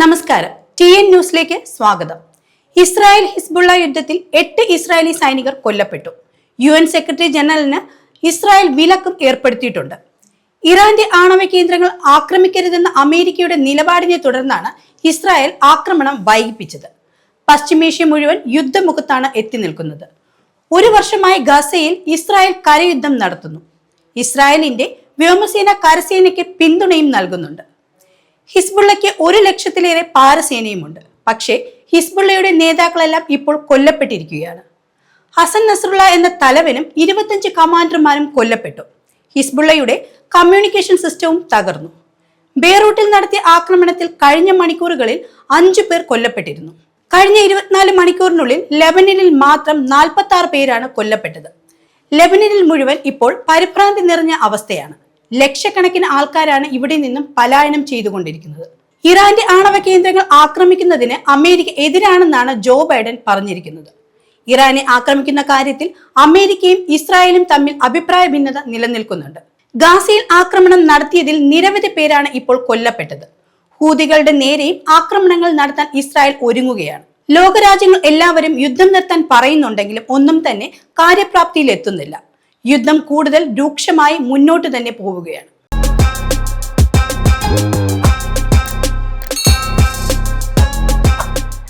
നമസ്കാരം. T N ന്യൂസിലേക്ക് സ്വാഗതം. ഇസ്രായേൽ ഹിസ്ബുള്ള യുദ്ധത്തിൽ എട്ട് ഇസ്രായേലി സൈനികർ കൊല്ലപ്പെട്ടു. യു എൻ സെക്രട്ടറി ജനറലിന് ഇസ്രായേൽ വിലക്കും ഏർപ്പെടുത്തിയിട്ടുണ്ട്. ഇറാന്റെ ആണവ കേന്ദ്രങ്ങൾ ആക്രമിക്കരുതെന്ന അമേരിക്കയുടെ നിലപാടിനെ തുടർന്നാണ് ഇസ്രായേൽ ആക്രമണം വൈകിപ്പിച്ചത്. പശ്ചിമേഷ്യ മുഴുവൻ യുദ്ധമുഖത്താണ് എത്തി നിൽക്കുന്നത്. ഒരു വർഷമായി ഗസയിൽ ഇസ്രായേൽ കരയുദ്ധം നടത്തുന്നു. ഇസ്രായേലിന്റെ വ്യോമസേന കരസേനയ്ക്ക് പിന്തുണയും നൽകുന്നുണ്ട്. ഹിസ്ബുള്ളയ്ക്ക് ഒരു ലക്ഷത്തിലേറെ പാരസേനയുമുണ്ട്. പക്ഷേ ഹിസ്ബുള്ളയുടെ നേതാക്കളെല്ലാം ഇപ്പോൾ കൊല്ലപ്പെട്ടിരിക്കുകയാണ്. ഹസൻ നസ്രുള്ള എന്ന തലവനും ഇരുപത്തഞ്ച് കമാൻഡർമാരും കൊല്ലപ്പെട്ടു. ഹിസ്ബുള്ളയുടെ കമ്മ്യൂണിക്കേഷൻ സിസ്റ്റവും തകർന്നു. ബെയ്റൂട്ടിൽ നടത്തിയ ആക്രമണത്തിൽ കഴിഞ്ഞ മണിക്കൂറുകളിൽ അഞ്ചു പേർ കൊല്ലപ്പെട്ടിരുന്നു. കഴിഞ്ഞ ഇരുപത്തിനാല് മണിക്കൂറിനുള്ളിൽ ലെബനനിൽ മാത്രം നാൽപ്പത്തി ആറ് പേരാണ് കൊല്ലപ്പെട്ടത്. ലെബനനിൽ മുഴുവൻ ഇപ്പോൾ പരിഭ്രാന്തി നിറഞ്ഞ അവസ്ഥയാണ്. ലക്ഷക്കണക്കിന് ആൾക്കാരാണ് ഇവിടെ നിന്നും പലായനം ചെയ്തുകൊണ്ടിരിക്കുന്നത്. ഇറാന്റെ ആണവ കേന്ദ്രങ്ങൾ ആക്രമിക്കുന്നതിന് അമേരിക്ക എതിരാണെന്നാണ് ജോ ബൈഡൻ പറഞ്ഞിരിക്കുന്നത്. ഇറാനെ ആക്രമിക്കുന്ന കാര്യത്തിൽ അമേരിക്കയും ഇസ്രായേലും തമ്മിൽ അഭിപ്രായ ഭിന്നത നിലനിൽക്കുന്നുണ്ട്. ഗാസയിൽ ആക്രമണം നടത്തിയതിൽ നിരവധി പേരാണ് ഇപ്പോൾ കൊല്ലപ്പെട്ടത്. ഹൂതികളുടെ നേരെയും ആക്രമണങ്ങൾ നടത്താൻ ഇസ്രായേൽ ഒരുങ്ങുകയാണ്. ലോകരാജ്യങ്ങൾ എല്ലാവരും യുദ്ധം നിർത്താൻ പറയുന്നുണ്ടെങ്കിലും ഒന്നും തന്നെ കാര്യപ്രാപ്തിയിൽ എത്തുന്നില്ല യുദ്ധം കൂടുതൽ രൂക്ഷമായി മുന്നോട്ട് തന്നെ പോവുകയാണ്.